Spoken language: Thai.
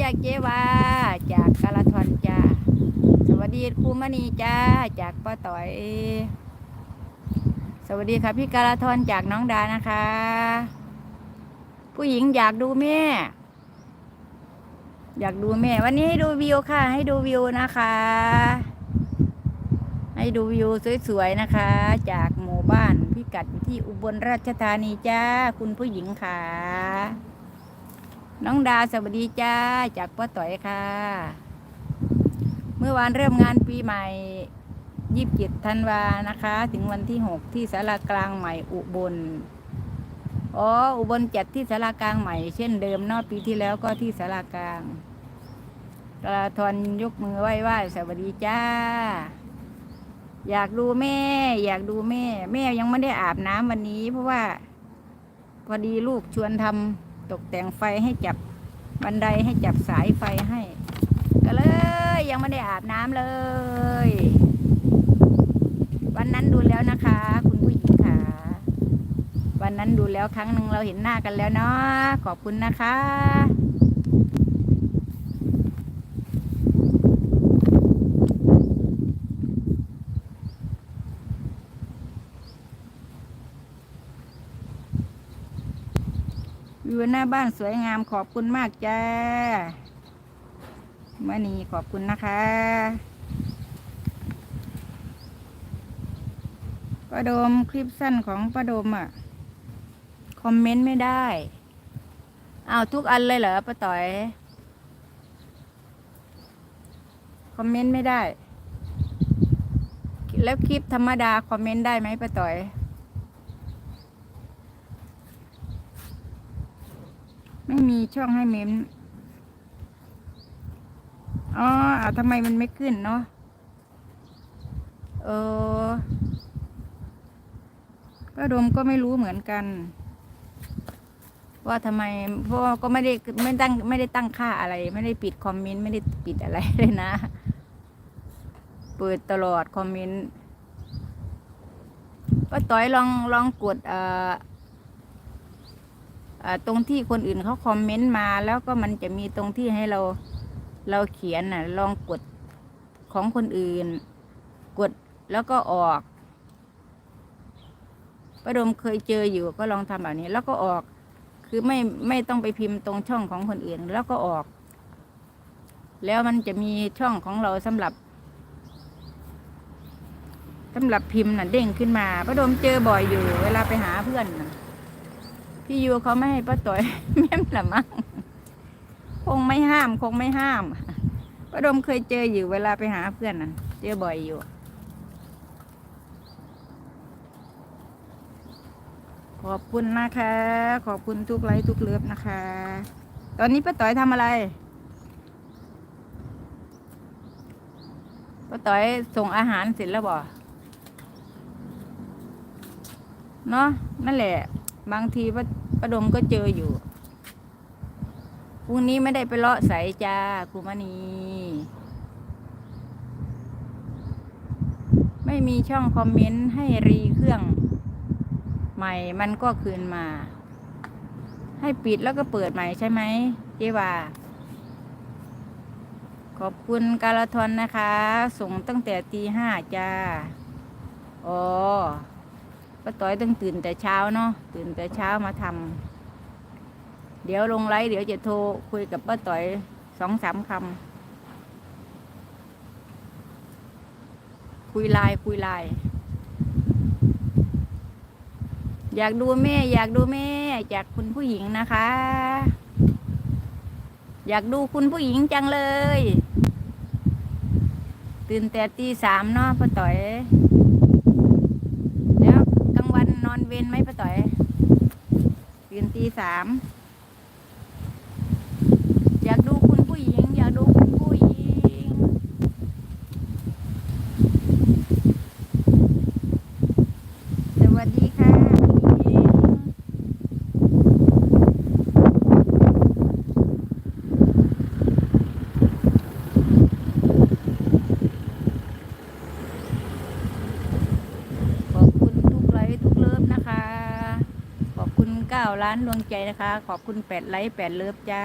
จากเจวา จากกาลทอนจ้าสวัสดีครูมณีจ้า จากป้าต่อย สวัสดีค่ะพี่กาลทอนจากน้องดานะคะ ผู้หญิงอยากดูแม่ อยากดูแม่ วันนี้ให้ดูวิวค่ะ ให้ดูวิวนะคะ ให้ดูวิวสวยๆนะคะ จากหมู่บ้านพิกัดอยู่ที่อุบลราชธานีจ้า คุณผู้หญิงค่ะ น้องดาสวัสดีจ้าจากป้าต่อยค่ะ เมื่อวานเริ่มงานปีใหม่ยีิบเจ็ดธันวานะคะ ถึงวันที่หกที่สารากลางใหม่อุบลอ๋ออุบลจัดที่สารากลางใหม่เช่นเดิมนอกปีที่แล้วก็ที่สารากลางกระทอนยกมือไหว้ไหว้สวัสดีจ้า อยากดูแม่ อยากดูแม่ แม่ยังไม่ได้อาบน้ำวันนี้ เพราะว่าพอดีลูกชวนทำ ตกแต่งไฟให้จับบันไดให้จับสายไฟให้ ก็เลย ยังไม่ได้อาบน้ำเลย วันนั้นดูแล้วนะคะ คุณผู้หญิงค่ะ วันนั้นดูแล้วครั้งหนึ่งเราเห็นหน้ากันแล้วเนาะขอบคุณนะคะ อยู่หน้าบ้านสวยงามขอบคุณมากจ้ามื่นีขอบคุณนะคะ ประโดมคลิปสั้นของประโดมอะ คอมเมนต์ไม่ได้อ้าวทุกอันเลยเหรอป้าต่อย คอมเมนต์ไม่ได้ แล้วคลิปธรรมดา คอมเมนต์ได้ไหมป้าต่อย ไม่มีช่องให้เมมอ๋อเอาทำไมมันไม่ขึ้นเนาะเออป้าดมก็ไม่รู้เหมือนกัน ว่าทำไม เพราะก็ไม่ได้ไม่ตั้งไม่ได้ตั้งค่าอะไร ไม่ได้ปิดคอมเมนต์ไม่ได้ปิดอะไรเลยนะ เปิดตลอดคอมเมนต์ป้าต้อยลองลองกดเอ่ออ่า ตรงที่คนอื่นเขาคอมเมนต์มา แล้วก็มันจะมีตรงที่ให้เราเราเขียนน่ะ ลองกดของคนอื่น กดแล้วก็ออกประดมเคยเจออยู่ก็ลองทำแบบนี้ แล้วก็ออก คือไม่ไม่ต้องไปพิมพ์ตรงช่องของคนอื่น แล้วก็ออก แล้วมันจะมีช่องของเราสำหรับสำหรับพิมพ์น่ะเด้งขึ้นมาประดมเจอบ่อยอยู่ เวลาไปหาเพื่อนน่ะ พี่ยูเขาไม่ให้ป้าต่อยแม่มละมั้งคงไม่ห้าม คงไม่ห้ามป้าดมเคยเจออยู่เวลาไปหาเพื่อนน่ะเจอบ่อยอยู่ ขอบคุณนะคะ ขอบคุณทุกไลค์ทุกเลิฟนะคะ ตอนนี้ป้าต่อยทำอะไรป้าต่อยส่งอาหารเสร็จแล้วบ่เนาะนั่นแหละ บางทีป้าประดมก็เจออยู่พรุ่งนี้ไม่ได้ไปเลาะใสจ้าครูมณี ไม่มีช่องคอมเมนต์ให้รีเครื่อง ใหม่มันก็คืนมา ให้ปิดแล้วก็เปิดใหม่ใช่ไหมเจวาขอบคุณกาลทอนนะคะ ส่งตั้งแต่ตีห้าจ้า อ๋อ ป้าต้อยต้องตื่นแต่เช้าเนาะตื่นแต่เช้ามาทำเดี๋ยวลงไลฟ์เดี๋ยวจะโทรคุยกับป้าต้อยสองสามคำคุยไลน์คุยไลน์อยากดูแม่ อยากดูแม่ จากคุณผู้หญิงนะคะ อยากดูคุณผู้หญิงจังเลย ตื่นแต่ตีสามเนาะป้าต้อย แล้วกล เว้นนอนเวรไหมป้าต่อยตื่นตีสาม 9 ล้านดวงใจนะคะ ขอบคุณ8ไลค์8เลิฟจ้า